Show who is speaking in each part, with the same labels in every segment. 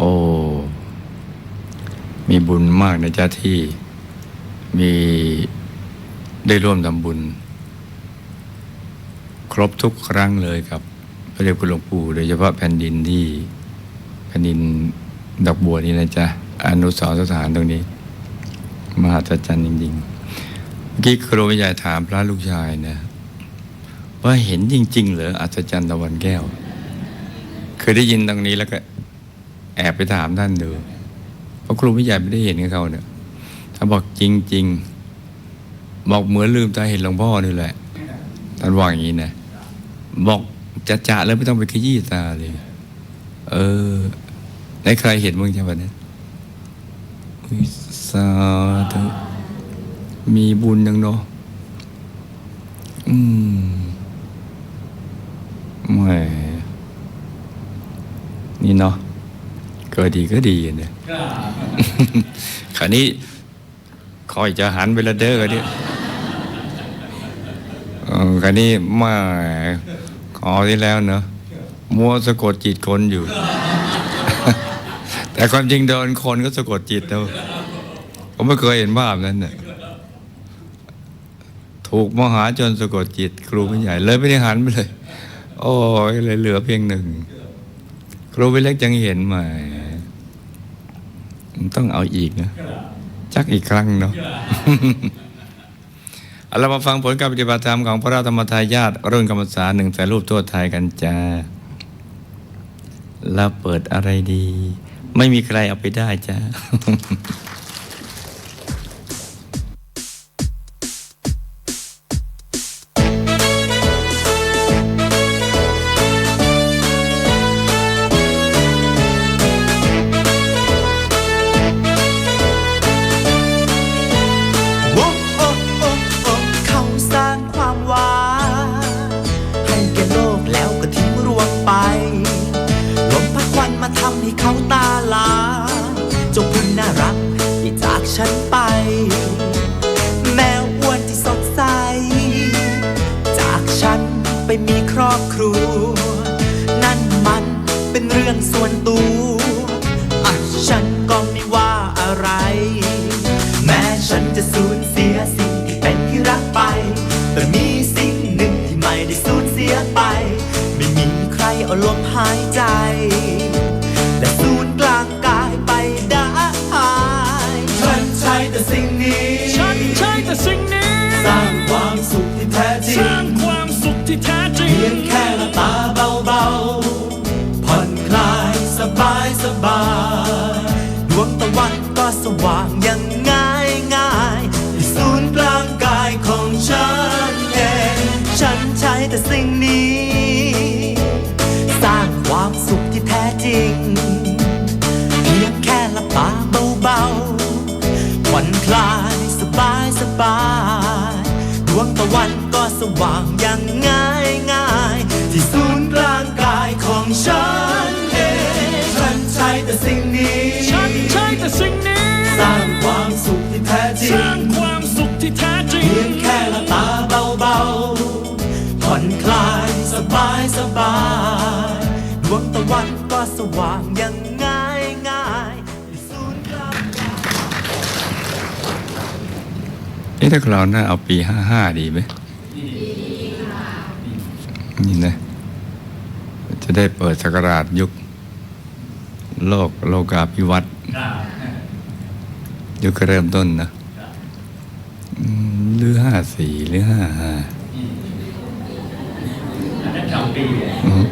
Speaker 1: โอ้ มีบุญมากนะจ๊ะที่มีได้ร่วมทำบุญ ครบทุกครั้งเลยกับ พระเดชคุณหลวงปู่โดยเฉพาะแผ่นดินที่แผ่นดินดอกบัวนี่นะจ๊ะ อนุสรสถานตรงนี้ มหัศจรรย์จริงๆเมื่อกี้ครูวิทยาถามพระลูกชายนะว่าเห็นจริง ๆ เหรออัศจรรย์ตะวันแก้ว เคยได้ยินตรงนี้แล้วก็ แอบไปถามท่านดูเพราะครูวิทยาไม่ได้เห็นกับเขาเนี่ยถ้าบอกจริง ๆ บอกเหมือนลืมตาเห็นหลวงพ่อนี่แหละท่านว่าอย่างนี้นะบอกจะจะๆแล้วไม่ต้องไปขยี้ตาเลย เออไหนใครเห็นบ้างใช่ไหมเนี่ยอุ๊ยสาธุมีบุญยังเนาะอืมแหมนี่เนาะ ก็ดีก็ดีเนี่ยคราวนี้คอยจะหันไปละเด้อกันนี้เออคราวนี้มาขอที่แล้วเนอะมัวสะกดจิตคนอยู่ แต่ความจริงโดนคนก็สะกดจิตเนอะผมไม่เคยเห็นภาพนั้นเนี่ยถูกมหาจนสะกดจิต ครูไม่ใหญ่ เลยไม่ได้หันไปเลย โอ้ยเลยเหลือเพียงหนึ่ง ครูไม่เล็กยังเห็นใหม่ ต้องเอาอีกนะจักอีกครั้งเนาะเอาเรามาฟังผลการปฏิบัติธรรมของพระราชธรรมทายาทรุ่นกรรมสารหนึ่งแต่รูปทั่วไทยกันจ้าแล้วเปิดอะไรดี ไม่มีใครเอาไปได้จ้า
Speaker 2: ว่างอย่างง่าย
Speaker 3: ง่า
Speaker 2: ยที่ศูนย์กลางกายของฉันเองฉันใช้แต่สิ่งนี้ฉันใช้แต่สิ่งนี้
Speaker 3: ส
Speaker 2: ร้างความสุขที่แท้จริ
Speaker 3: สร้างงความสุขที่แท้จริ
Speaker 2: เพีย
Speaker 3: ง
Speaker 2: งแค่ละตาเบาๆผ่อนคลายสบายสบายดวงตะวันก็สว่างอย่างง่ายง่ายที่ศูนย์กลาง
Speaker 1: นี่ถ้าคราวหน้าเอาปีห้าห้าดีไหม นี่นะจะได้เปิดสกราชยุค โลกโลกาภิวัตน์ยุคเริ่มต้นนะอืมหรือห้าสี่หรือห้าห้าอืม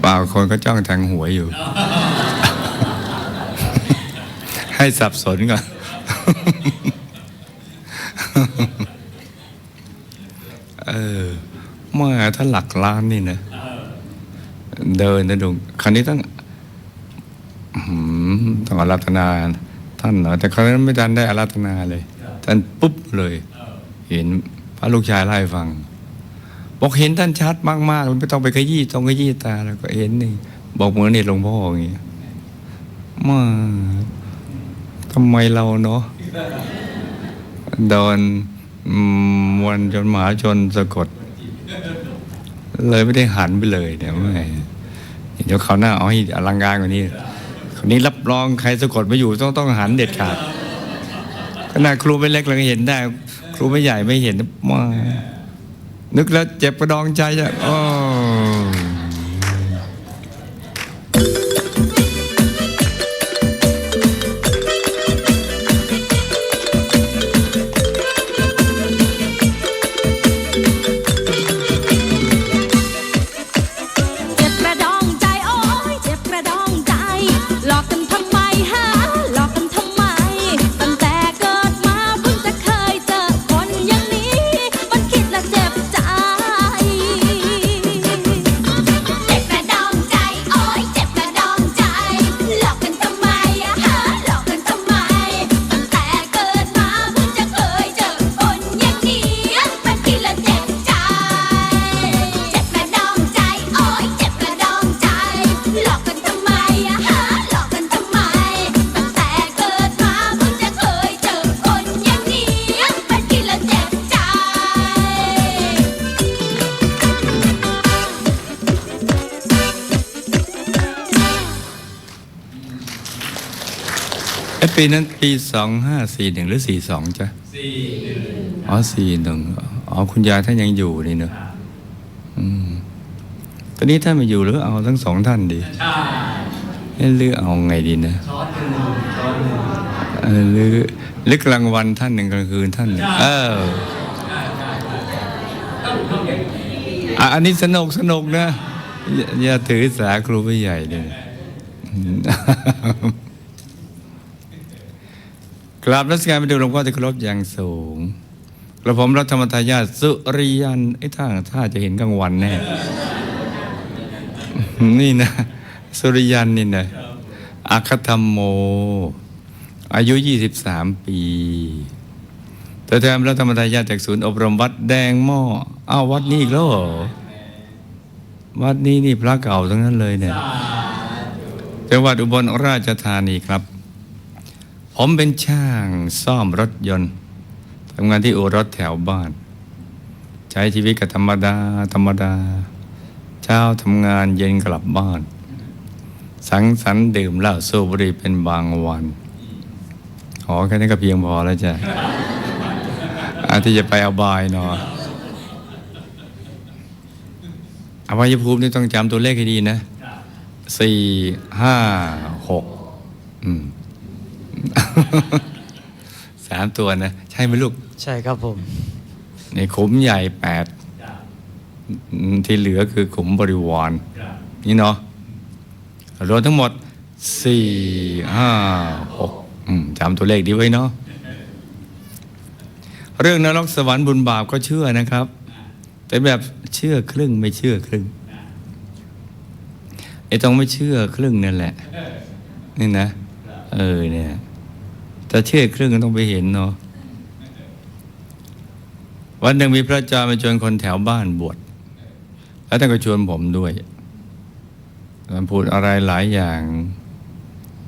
Speaker 1: เปล่าคนก็จ้องแทงหวยอยู่ ให้สับสนก่อน เออ เมื่อถ้าหลักล้านนี่นะเดินนะดุงคราวนี้ต้องต้องอารัธนาท่านเหรอแต่คราวนั้นไม่ทันได้อารัธนาเลยท่านปุ๊บเลย เห็นพระลูกชายเล่ฟัง บอกเห็นท่านชัดมากๆไม่ต้องไปขยี้ต้องขยี้ตาแล้วก็เห็นนี่บอกเหมือนนี่หลวงพ่ออย่างเงี้ยมาทำไมเราเนาะโดนมวลจนหมาชนสะกด เลยไม่ได้หันไปเลยเนี่ยไมเดี๋ยวเขาหน้าเอาให้อลังการกว่านี้คนนี้รับรองใครสะกดไม่อยู่ต้องต้องหันเด็ดขาดขนาดครูไม่เล็กเราก็เห็นได้ ครูไม่ใหญ่ไม่เห็นมานึกแล้วเจ็บกระดองใจอะโอ้ ปีนั้นปีสองห้าสี่หนึ่งหรือสี่สองจ้ะสี่หนึ่งอ๋อสี่หนึ่งอ๋อคุณยายท่านยังอยู่นี่เนอะอืมตอนนี้ท่านไม่อยู่หรือเอาทั้งสองท่านดีใช่หรือเอาไงดีนะเออหรือหรือกลางวันท่านหนึ่งกลางคืนท่านหนึ่งเอออะอันนี้สนุกสนุกนะอย่าอย่าถือสาครูผู้ใหญ่เลย กราบรัชการไปดูหลวงพ่อที่เคารพอย่างสูงกระผมรัฐธรรมทายาทสุริยันไอ้ท่าท่าจะเห็นกลางวันแน่ นี่นะ สุริยันนี่นะอัคธรรมโม อายุ 23 ปีตัวแทนรัฐธรรมทายาทจากศูนย์อบรมวัดแดงหม้ออ้าววัดนี้อีกแล้วเหรอวัดนี้นี่พระเก่าทั้งนั้นเลยเนี่ยจังหวัดอุบลราชธานีครับ ผมเป็นช่างซ่อมรถยนต์ทำงานที่อู่รถแถวบ้าน ใช้ชีวิตกับธรรมดา ธรรมดา เช้าทำงานเย็นกลับบ้าน สังสรรค์ดื่มเหล้าสูบบุหรี่เป็นบางวันขอแค่นี้ก็เพียงพอแล้วจ้ะอาที่จะไปเอาบายเนาะอวัยภูมินี่ต้องจำตัวเลขให้ดีนะสี่ห้าหกอืม สามตัวนะ ใช่ไหมลูก
Speaker 4: ใช่ครับผม
Speaker 1: ในขุมใหญ่แปดที่เหลือคือขุมบริวาร นี่เนาะรวมทั้งหมดสี่ห้าหกอืมจำตัวเลขดีไว้เนาะเรื่องนรกสวรรค์บุญบาปก็เชื่อนะครับ แต่แบบเชื่อครึ่งไม่เชื่อครึ่งไอ้ตรงไม่เชื่อครึ่งนั่นแหละ นี่นะ เออเนี่ยแต่เชื่อครึ่งก็ต้องไปเห็นเนาะวันหนึ่งมีพระอาจารย์มาชวนคนแถวบ้านบวชแล้วท่านก็ชวนผมด้วยท่านพูดอะไรหลายอย่าง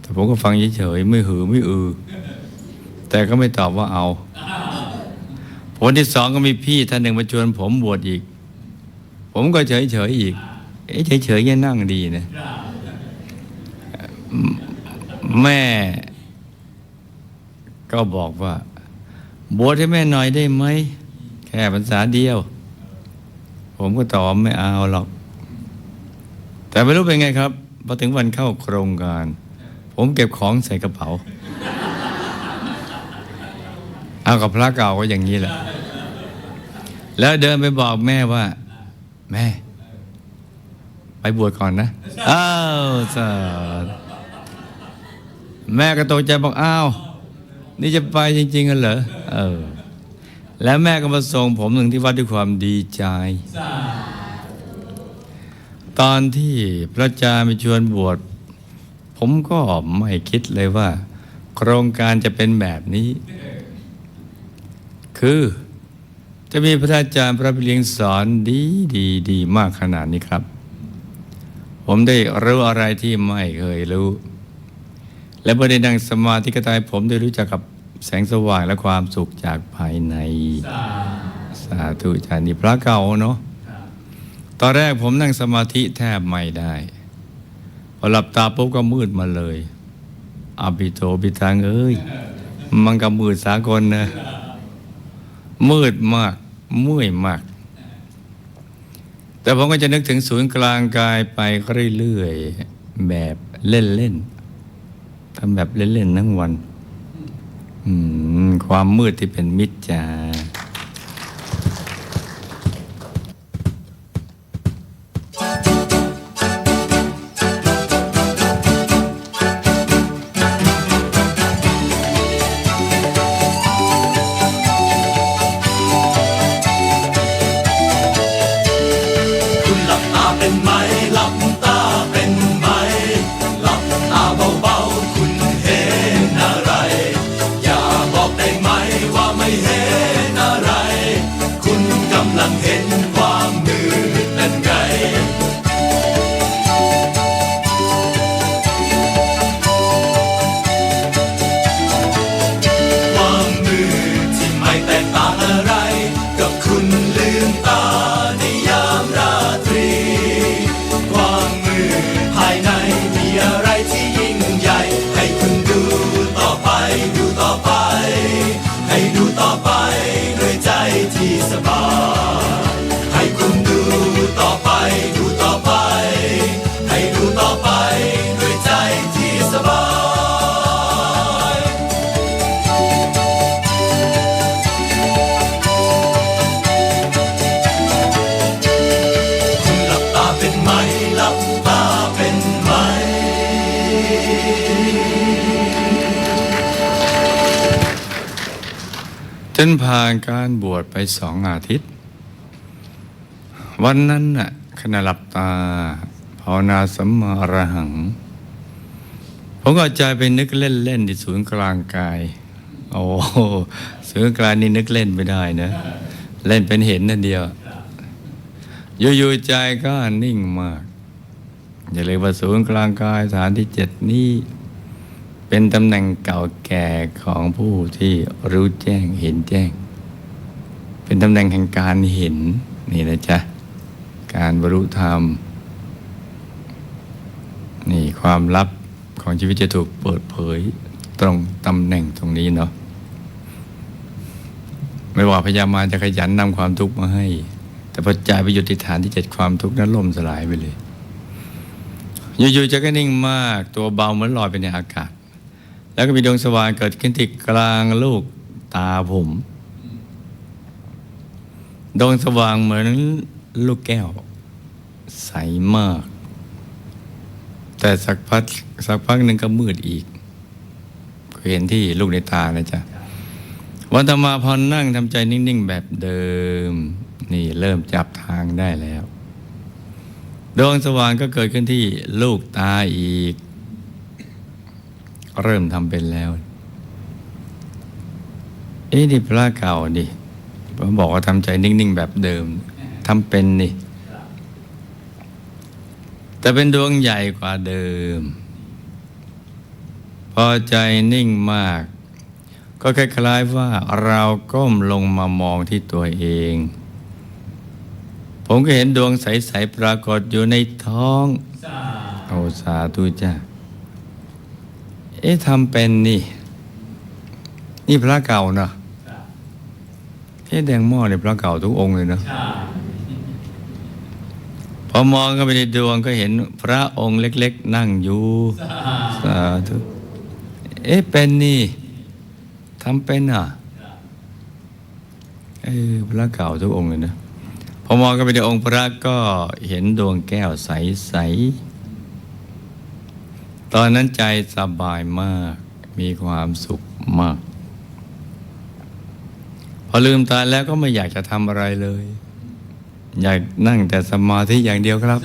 Speaker 1: แต่ผมก็ฟังเฉยๆไม่หือไม่อือ แต่ก็ไม่ตอบว่าเอาผลที่สองก็มีพี่ท่านหนึ่งมาชวนผมบวชอีก ผมก็เฉยๆอีก เอ๊ะเฉยๆยังนั่งดีนะ แม่ ก็บอกว่า บวชให้แม่หน่อยได้ไหม แค่ภาษาเดียว ผมก็ตอบไม่เอาหรอก แต่ไม่รู้เป็นไงครับพอถึงวันเข้าโครงการ ผมเก็บของใส่กระเป๋า เอากับพระเก่าก็อย่างนี้แหละ แล้วเดินไปบอกแม่ว่า แม่ ไปบวชก่อนนะ อ้าวสาธุ แม่ก็ตกใจบอกอ้าว นี่จะไปจริงๆกันเหรอเออ แล้วแม่ก็มาส่งผมหนึ่งที่วัดด้วยความดีใจ ตอนที่พระอาจารย์ไปชวนบวชผมก็ไม่คิดเลยว่า โครงการจะเป็นแบบนี้ คือจะมีพระอาจารย์พระพิเลียงสอนดีดีดีมากขนาดนี้ครับ ผมได้รู้อะไรที่ไม่เคยรู้ และเมื่อได้นั่งสมาธิกระตายผมได้รู้จักกับแสงสว่างและความสุขจากภายใน สาธุจานี่พระเก่าเนาะตอนแรกผมนั่งสมาธิแทบไม่ได้ พอหลับตาปุ๊บก็มืดมาเลยอาบิโตบิตังเอ้ย มันก็มืดสากลนะ มืดมากเมื่อยมาก แต่ผมก็จะนึกถึงศูนย์กลางกายไปเรื่อยๆแบบเล่นๆ ทำแบบเล่นๆทั้งวันความมืดที่เป็นมิจฉา
Speaker 2: จน
Speaker 1: ผ่านการบวชไปสองอาทิตย์ วันนั้นน่ะขณะหลับตาภาวนาสัมมาอรหัง ผมก็ใจไปนึกเล่นๆที่ศูนย์กลางกาย โอ้ศูนย์กลางนี่นึกเล่นไม่ได้นะ เล่นเป็นเห็นนั่นเดียว อยู่ๆใจก็นิ่งมาก อย่าเลยว่าศูนย์กลางกายฐานที่เจ็ดนี้ เป็นตำแหน่งเก่าแก่ของผู้ที่รู้แจ้งเห็นแจ้ง เป็นตำแหน่งแห่งการเห็นนี่นะจ๊ะ การบรรลุธรรม นี่ความลับของชีวิตจะถูกเปิดเผยตรงตำแหน่งตรงนี้เนาะไม่ว่าพยามารจะขยันนำความทุกข์มาให้ แต่พอใจไปหยุดที่ฐานที่เจ็ดความทุกข์นั้นล่มสลายไปเลยอยู่ๆจะก็นิ่งมากตัวเบาเหมือนลอยไปในอากาศ แล้วก็มีดวงสว่างเกิดขึ้นที่กลางลูกตาผม ดวงสว่างเหมือนลูกแก้ว ใสมาก แต่สักพักสักพักหนึ่งก็มืดอีกเห็นที่ลูกในตานะจ๊ะวันต่อมาพอนั่งทำใจนิ่ง ๆ แบบเดิม นี่เริ่มจับทางได้แล้ว ดวงสว่างก็เกิดขึ้นที่ลูกตาอีก เริ่มทำเป็นแล้ว เอ๊ะนี่พระเก่าดิผมบอกว่าทำใจนิ่ง ๆ แบบเดิมทำเป็นนี่ แต่เป็นดวงใหญ่กว่าเดิม พอใจนิ่งมาก ก็คล้ายๆว่าเราก้มลงมามองที่ตัวเอง ผมก็เห็นดวงใส ๆ ปรากฏอยู่ในท้อง โอสาธุจ้า เอ๊ะทำเป็นนี่ นี่พระเก่าเนาะเอ๊ะแดงหม้อเนี่ยพระเก่าทุกองค์เลยเนาะพอมองเข้าไปในดวงก็เห็นพระองค์เล็ก ๆ นั่งอยู่สาธุเอ๊ะเป็นนี่ทำเป็นอะเออพระเก่าทุกองค์เลยนะพอมองกันไปในองค์พระก็เห็นดวงแก้วใสๆ ตอนนั้นใจสบายมาก มีความสุขมาก พอลืมตาแล้วก็ไม่อยากจะทำอะไรเลย อยากนั่งแต่สมาธิอย่างเดียวครับ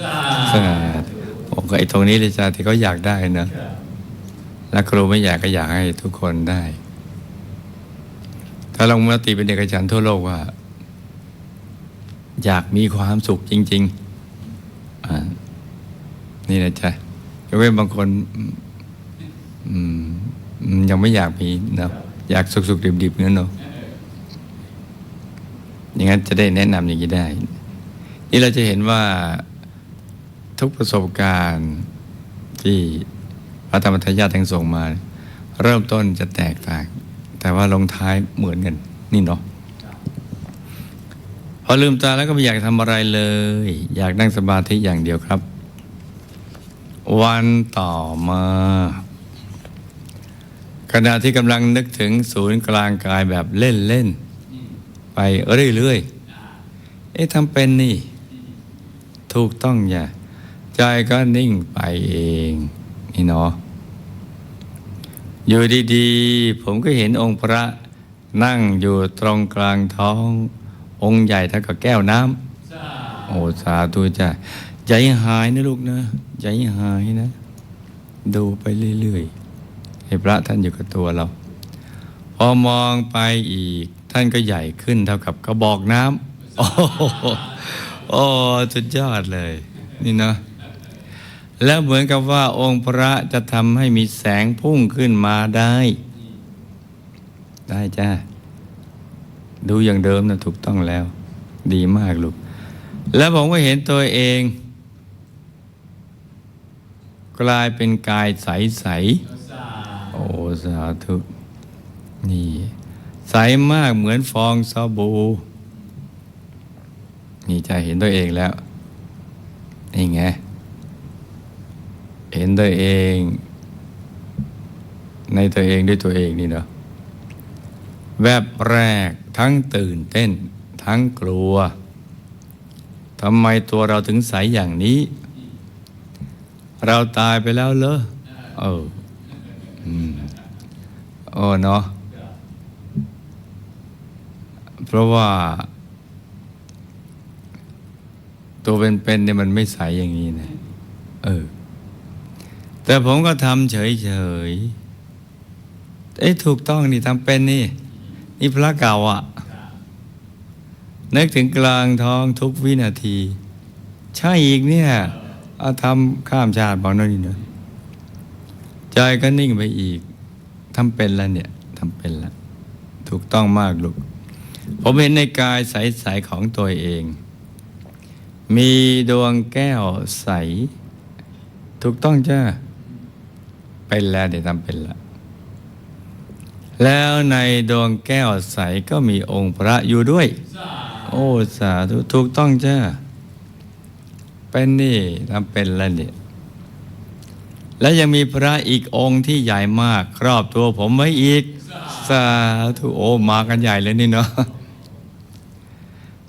Speaker 1: สาธุผมก็ไอ้ตรงนี้เลยจ้าที่เขาอยากได้นะและครูไม่อยากก็อยากให้ทุกคนได้ ถ้าลงมติเป็นเอกฉันทั่วโลกว่า อยากมีความสุขจริง ๆ นี่นะจ๊ะ ยกเว้นบางคนยังไม่อยากมีนะอยากสุขๆดิบๆนั่นเนาะอย่างนั้นจะได้แนะนำอย่างนี้ได้ นี่เราจะเห็นว่าทุกประสบการณ์ที่พระธรรมทายาททั้งส่งมา เริ่มต้นจะแตกต่าง แต่ว่าลงท้ายเหมือนกัน นี่เนาะพอลืมตาแล้วก็ไม่อยากทำอะไรเลย อยากนั่งสมาธิอย่างเดียวครับ วันต่อมา ขณะที่กำลังนึกถึงศูนย์กลางกายแบบเล่น ๆ ไปเรื่อย ๆ เอ๊ะทำเป็นนี่ ถูกต้องอย่าใจก็นิ่งไปเอง นี่เนาะอยู่ดีๆ ผมก็เห็นองค์พระนั่งอยู่ตรงกลางท้อง องค์ใหญ่เท่ากับแก้วน้ำโอ้สาธุจ้ะ ใจหายนะลูกนะใจหายนะ ดูไปเรื่อยๆให้พระท่านอยู่กับตัวเรา พอมองไปอีก ท่านก็ใหญ่ขึ้นเท่ากับกระบอกน้ำโอ้โหโอ้สุดยอดเลย นี่นะแล้วเหมือนกับว่าองค์พระจะทำให้มีแสงพุ่งขึ้นมาได้ ได้จ้าดูอย่างเดิมนะถูกต้องแล้ว ดีมากลูก แล้วผมก็เห็นตัวเอง กลายเป็นกายใสๆโอ้สาธุนี่ ใสมากเหมือนฟองสบู่นี่จะเห็นตัวเองแล้ว นี่ไง เห็นตัวเอง ในตัวเองด้วยตัวเองนี่เนาะแวบแรกทั้งตื่นเต้น ทั้งกลัวทำไมตัวเราถึงใสอย่างนี้ เราตายไปแล้วเหรอเอออืมโอ้เนาะเพราะว่า ตัวเป็นๆเนี่ยมันไม่ใสอย่างนี้นะเออ แต่ผมก็ทำเฉยๆเอ้ยถูกต้องนี่ทำเป็นนี่ นี่พระเก่าอะ่ะนึกถึงกลางท้องทุกวินาที ใช่อีกเนี่ย อาทำข้ามชาติบอกนั่นนี่เนอะใจก็นิ่งไปอีกทำเป็นแล้วเนี่ยทำเป็นแล้วถูกต้องมากลูกผมเห็นในกายใสๆของตัวเอง มีดวงแก้วใส ถูกต้องจ้าเป็นแล้วเดี๋ยวทำเป็นละแล้วในดวงแก้วใสก็มีองค์พระอยู่ด้วย โอ้สาธุถูกต้องจ้า เป็นนี่ทำเป็นแล้วเนี่ยและยังมีพระอีกองค์ที่ใหญ่มาก ครอบตัวผมไว้อีก สาธุโอมากันใหญ่เลยนี่เนาะ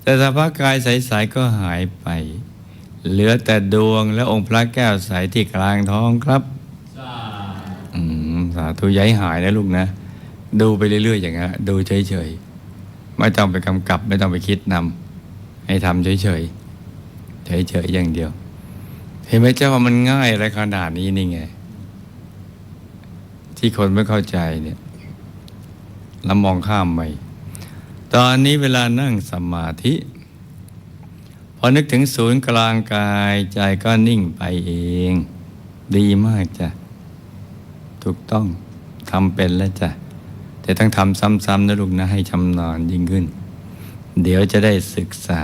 Speaker 1: แต่สภาพกายใสๆก็หายไป เหลือแต่ดวงและองค์พระแก้วใสที่กลางท้องครับสาธุย้ายหายนะลูกนะ ดูไปเรื่อยๆอย่างนั้นดูเฉยๆ ไม่ต้องไปกำกับ ไม่ต้องไปคิดนำให้ทำเฉยๆ เฉยๆอย่างเดียว เห็นไหมเจ้าว่ามันง่ายอะไรขนาดนี้นี่ไง ที่คนไม่เข้าใจเนี่ยแล้วมองข้ามไปตอนนี้เวลานั่งสมาธิพอนึกถึงศูนย์กลางกายใจก็นิ่งไปเอง ดีมากจ้ะ ถูกต้องทำเป็นแล้วจ้ะ แต่ต้องทำซ้ำๆนะลูกนะให้ชำนาญยิ่งขึ้น เดี๋ยวจะได้ศึกษา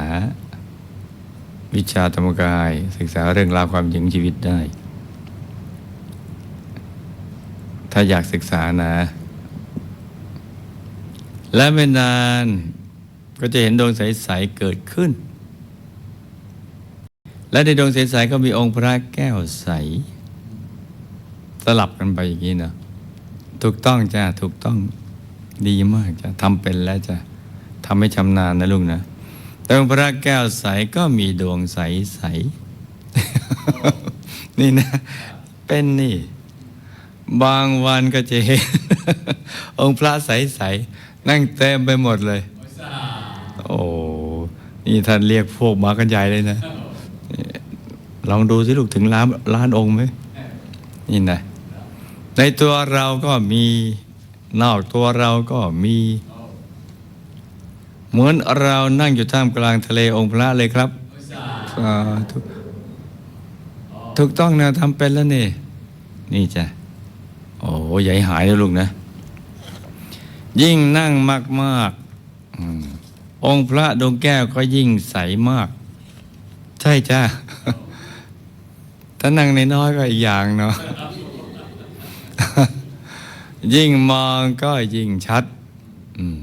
Speaker 1: วิชาธรรมกาย ศึกษาเรื่องราวความจริงชีวิตได้ ถ้าอยากศึกษานะ และไม่นานก็จะเห็นดวงใส ๆ เกิดขึ้น และในดวงใส ๆ ก็มีองค์พระแก้วใส สลับกันไปอย่างนี้นะถูกต้องจ้ะถูกต้องดีมากจ้ะทำเป็นแล้วจ้ะทำให้ชำนาญนะลุงนะ แต่องค์พระแก้วใสก็มีดวงใสใส นี่นะ เป็นนี่ บางวันก็จะเห็น องค์พระใสใสนั่งเต็มไปหมดเลย โอ้นี่ท่านเรียกพวกมากันใหญ่เลยนะ ลองดูสิลูกถึงล้านล้านองค์ไหมนี่นะในตัวเราก็มี นอกตัวเราก็มี เหมือนเรานั่งอยู่ท่ามกลางทะเลองค์พระเลยครับถูกต้องนะทำเป็นแล้วนี่ นี่จ้ะ โอ้ใหญ่หายแล้วลูกนะ ยิ่งนั่งมากๆอมองค์พระดวงแก้วก็ยิ่งใสมาก ใช่จ้าถ้านั่งในน้อยๆก็อีกอย่างเนาะยิ่งมองก็ยิ่งชัด อืม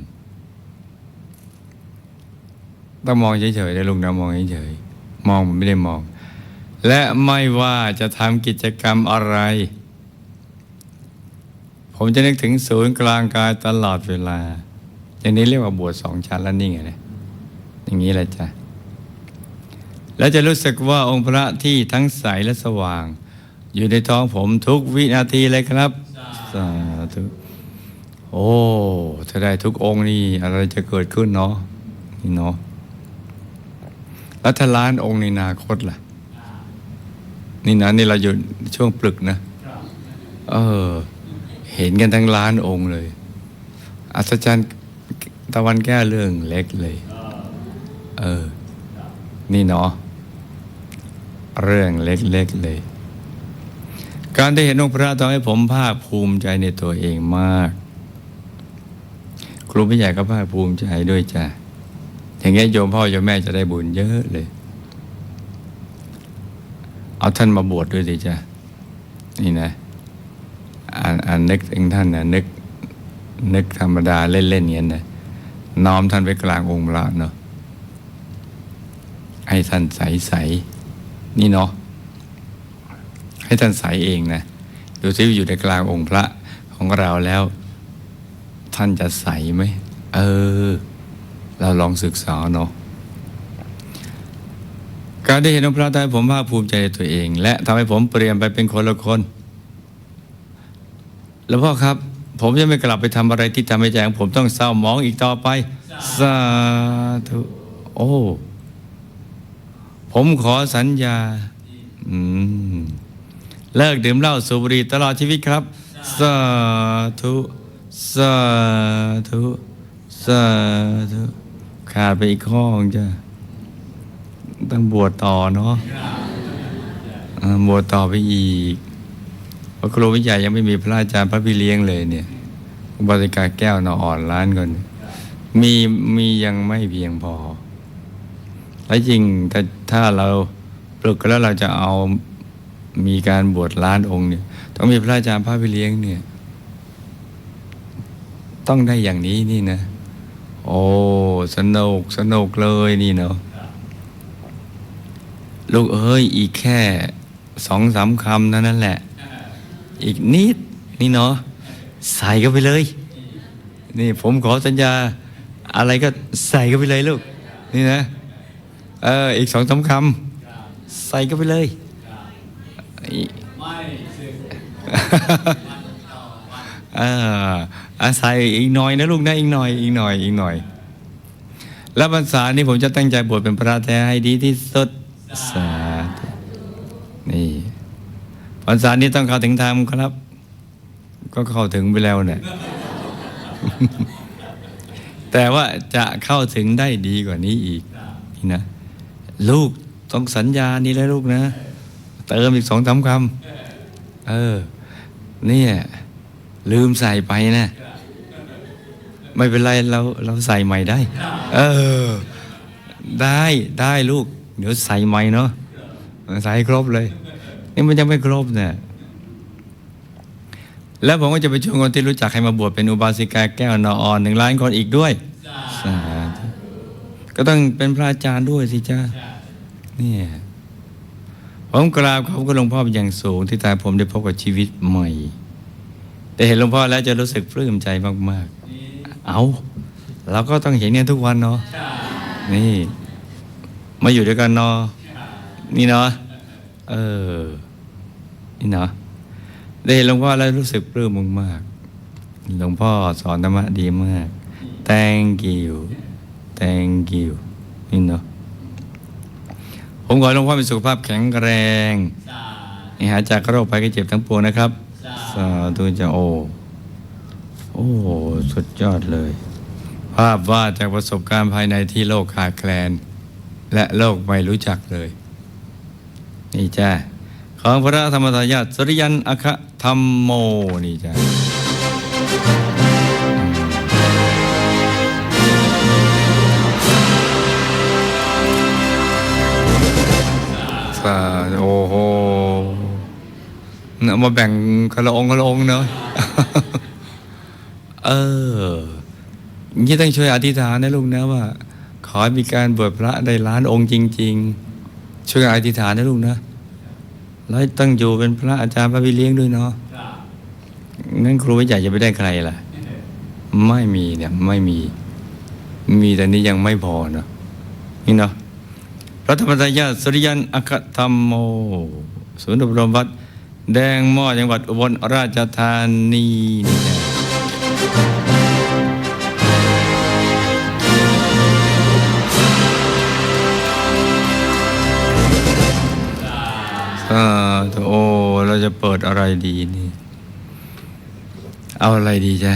Speaker 1: ต้องมองเฉยๆได้ลุงนะมองเฉยๆมองมันไม่ได้มอง และไม่ว่าจะทำกิจกรรมอะไร ผมจะนึกถึงศูนย์กลางกายตลอดเวลา อย่างนี้เรียกว่าบวชสองชั้นแล้วนี่ไงนี่ยอย่างนี้แหละจ้ะแล้วจะรู้สึกว่าองค์พระที่ทั้งใสและสว่าง อยู่ในท้องผมทุกวินาทีเลยครับสาธุโอ้ถ้าได้ทุกองค์นี่อะไรจะเกิดขึ้นเนาะนี่เนาะ แล้วถ้าล้านองค์ในนาคตล่ะ นี่นะนี่เราอยู่ช่วงปลึกนะ เออ เห็นกันทั้งล้านองค์เลย อัศจรรย์ตะวันแก้เรื่องเล็กเลย เออ นี่เนาะเรื่องเล็กๆเลย การได้เห็นองค์พระทำให้ผมภาคภูมิใจในตัวเองมาก ครูพี่ใหญ่ก็ภาคภูมิใจด้วยจ้ะ อย่างเงี้ยโยมพ่อโยมแม่จะได้บุญเยอะเลย เอาท่านมาบวชด้วยสิจ้ะนี่นะอ่านอ่านนึกถึงท่านนะนึกนึกธรรมดาเล่นๆเงี้ยนะน้อมท่านไว้กลางองค์พระเนาะให้ท่านใสๆนี่เนาะให้ท่านใสเองนะดูซิว่าอยู่ในกลางองค์พระของเราแล้ว ท่านจะใสไหมเออ เราลองศึกษาเนาะการได้เห็นองค์พระทำให้ผมภาคภูมิใจในตัวเอง และทำให้ผมเปลี่ยนไปเป็นคนละคนแล้วพ่อครับ ผมจะไม่กลับไปทำอะไรที่ทำให้ใจของผมต้องเศร้าหมองอีกต่อไปสาธุโอ้ผมขอสัญญาอืมเลิกดื่มเหล้าสูบบุหรี่ตลอดชีวิตครับ สาธุ สาธุ สาธุ ขาดไปอีกข้อของจ้ะต้องบวชต่อเนาะบวชต่อไปอีกเพราะครูวิจัยยังไม่มีพระอาจารย์พระพี่เลี้ยงเลยเนี่ยบริการแก้วนออ่อนล้านก่อนมีมียังไม่เพียงพอ และจริงแต่ถ้าเราปลุกแล้วเราจะเอามีการบวชล้านองค์เนี่ย ต้องมีพระอาจารย์พระพี่เลี้ยงเนี่ย ต้องได้อย่างนี้นี่นะ โอ้สนุกสนุกเลยนี่เนาะลูกเอ้ยอีกแค่สองสามคำเท่านั้นแหละ อีกนิดนี่เนาะใส่เข้าไปเลย นี่ผมขอสัญญาอะไรก็ใส่เข้าไปเลยลูก นี่นะเอออีกสองสามคำใส่เข้าไปเลยอี เอออาศัยอีกหน่อยนะลูกนะอีกหน่อยอีกหน่อยอีกหน่อย แล้วพรรษานี้ผมจะตั้งใจบวชเป็นพระแท้ให้ดีที่สุดสาธุนี่พรรษานี้ต้องเข้าถึงธรรมครับ ก็เข้าถึงไปแล้วเนี่ยแต่ว่าจะเข้าถึงได้ดีกว่านี้อีกนี่นะลูกต้องสัญญานี่แล้วลูกนะ เติมอีกสองสามคำเออ เนี่ย ลืมใส่ไปนะไม่เป็นไรเราเราใส่ใหม่ได้ เออ ได้ได้ลูก เดี๋ยวใส่ใหม่เนาะใส่ครบเลย นี่มันยังไม่ครบเนี่ยแล้วผมก็จะไปชวนคนที่รู้จักให้มาบวชเป็นอุบาสิกาแก้วนอออนหนึ่งล้านคนอีกด้วยสาธุก็ต้องเป็นพระอาจารย์ด้วยสิจ้าเนี่ยผมกราบขอบคุณหลวงพ่อเป็นอย่างสูงที่ทำให้ผมได้พบกับชีวิตใหม่ ได้เห็นหลวงพ่อแล้วจะรู้สึกปลื้มใจมากๆ เอาเราก็ต้องเห็นเนี่ยทุกวันเนาะนี่ มาอยู่ด้วยกันเนาะนี่เนาะเออ นี่เนาะได้เห็นหลวงพ่อแล้วรู้สึกปลื้มมากๆหลวงพ่อสอนธรรมะดีมาก thank you thank you นี่เนาะผมขอให้หลวงพ่อมีสุขภาพแข็งแรงนี่หายจากโรคภัยไข้เจ็บทั้งปวงนะครับ สาธุจะโอ โอ้ สุดยอดเลย ภาพวาดจากประสบการณ์ภายในที่โลกขาดแคลน และโลกไม่รู้จักเลย นี่จ้าของพระธรรมทายาทสริยันอคธรรมโม นี่จ้าสาโอ้โห เอามาแบ่งคนละองค์คนละองเนาะเออย่างนี้ต้องช่วยอธิษฐานนะลุงนะว่า ขอให้มีการบวชพระได้ล้านองค์จริง ๆ ช่วยอธิษฐานนะลุงนะแล้วต้องอยู่เป็นพระอาจารย์พระพี่เลี้ยงด้วยเนาะงั้นครูวิจัยจะไปได้ใครล่ะ ไม่มีเนี่ยไม่มี มีแต่นี้ยังไม่พอเนาะนี่เนาะพระธรรมทายาสุริยันอัคคธรรมโมศูนย์อบรมวัด แดงหม้อจังหวัดอุบลราชธานีนี่แหละสาโอ้เราจะเปิดอะไรดีนี่ เอาอะไรดีจ๊ะ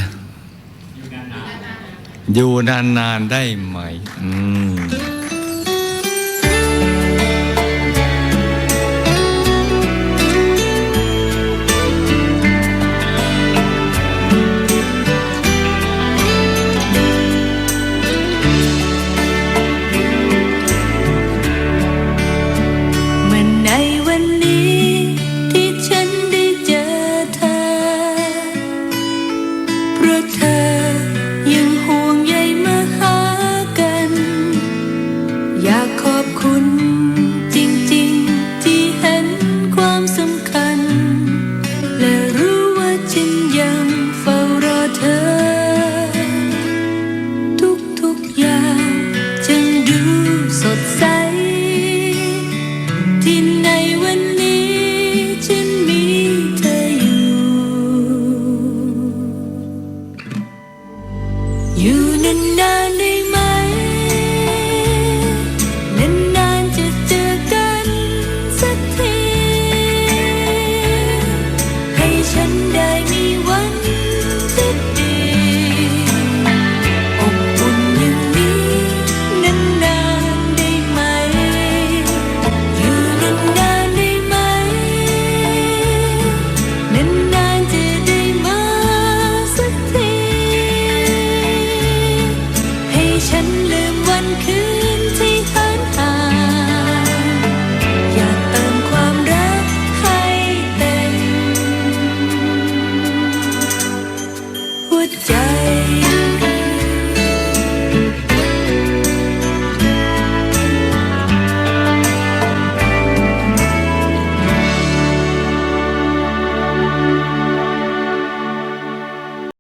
Speaker 1: อยู่นานๆได้ไหม อืม